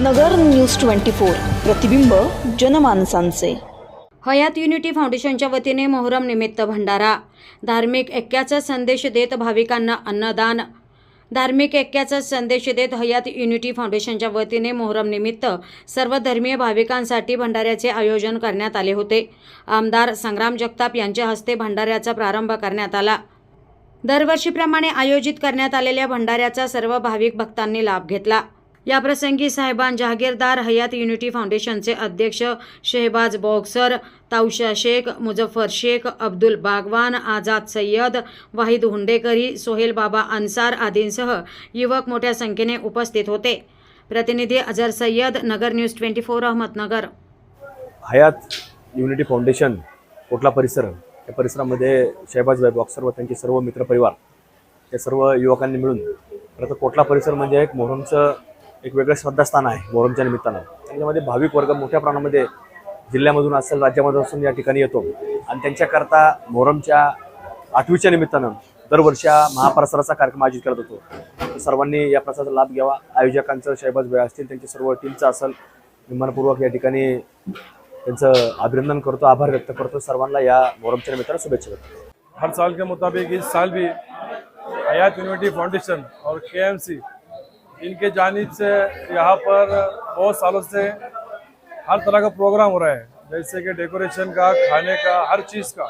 नगर news twenty four. प्रतिबिंब जनमानसांचे. हयात unity फाउंडेशनच्या वतीने मोहरम निमित्त भंडारा. धार्मिक ऐक्याचा संदेश देत भाविकांना अन्नदान. धार्मिक ऐक्याचा संदेश देत हयात युनिटी फाउंडेशनच्या वतीने मोहरम निमित्त सर्व धर्मीय भाविकांसाठी भंडाऱ्याचे आयोजन करण्यात आले होते. आमदार संग्राम जगताप यांच्या हस्ते भंडाऱ्याचा प्रारंभ करण्यात आला. दरवर्षीप्रमाणे आयोजित करण्यात आलेल्या भंडाऱ्याचा सर्व भाविक भक्तांनी लाभ घेतला. याप्रसंगी साहेबान जहागीरदार हयात युनिटी फाउंडेशनचे अध्यक्ष शेहबाज बॉक्सर तावशा शेख मुझफ्फर शेख अब्दुल बागवान आझाद सय्यद वाहिद हुंडेकरी सोहेल बाबा अन्सार आदींसह युवक मोठ्या संख्येने उपस्थित होते. प्रतिनिधी Azhar Sayyad Nagar news twenty four Ahmednagar. Hayat unity foundation Kotla परिसर या परिसरामध्ये शहबाजभाई बॉक्सर व त्यांचे सर्व मित्रपरिवार या सर्व युवकांनी मिळून खरं तर कोटला परिसर म्हणजे एक मोहरमचं एक वेगळं श्रद्धास्थान आहे मोहरमच्या निमित्तानं. त्याच्यामध्ये भाविक वर्ग मोठ्या प्रमाणामध्ये जिल्ह्यामधून असेल राज्यामधून असून या ठिकाणी येतो. आणि त्यांच्याकरता मोहरमच्या आठवीच्या निमित्तानं दरवर्षी महाप्रसाराचा कार्यक्रम आयोजित करत होतो. सर्वांनी या प्रसाराचा लाभ घ्यावा. आयोजकांचं शहबाज वेळ असतील त्यांच्या सर्व टीमचं असेल विमानपूर्वक या ठिकाणी त्यांचं अभिनंदन करतो आभार व्यक्त करतो. सर्वांना या मोहरमच्या निमित्तानं शुभेच्छा देतो. हर साल के मुताबिक इस साल भी हयात यूनिटी फाउंडेशन और सी इनके जानिब से यहाँ पर बहुत सालों से हर तरह का प्रोग्राम हो रहा है, जैसे कि डेकोरेशन का, खाने का, हर चीज़ का।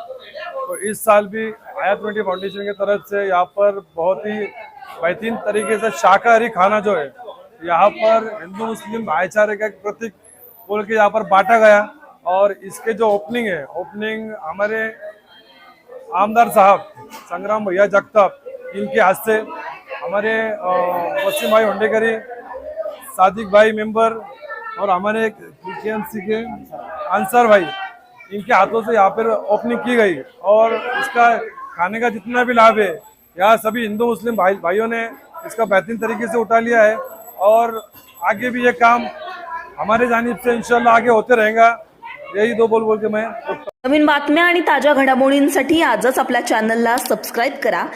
तो इस साल भी आया ट्वेंटी फाउंडेशन की तरफ़ से यहाँ पर बहुत ही बेहतरीन तरीके से शाकाहारी खाना जो है, यहाँ पर हिंदू, मुस्लिम भाईचारे का प्रतीक बोल के यहाँ पर बांटा गया। और इसके जो ओपनिंग है, ओपनिंग हमारे आमदार साहब संग्राम भैया जगताप, इनके हस्ते हमारे वसीम भाई होंडेकरी सादिक भाई मेंबर और हमारे केएमसी के अंसार भाई इनके हाथों से यहाँ पर ओपनिंग की गई। और इसका खाने का जितना भी लाभ है यहाँ सभी हिंदू मुस्लिम भाई भाइयों ने इसका बेहतरीन तरीके से उठा लिया है। और आगे भी ये काम हमारे जानब से इनशाला आगे होते रहेगा। यही दो बोल बोल के मैं नवीन बातम्या आणि ताज्या घडामोडींसाठी आजच आपल्या चॅनलला सबस्क्राईब करा.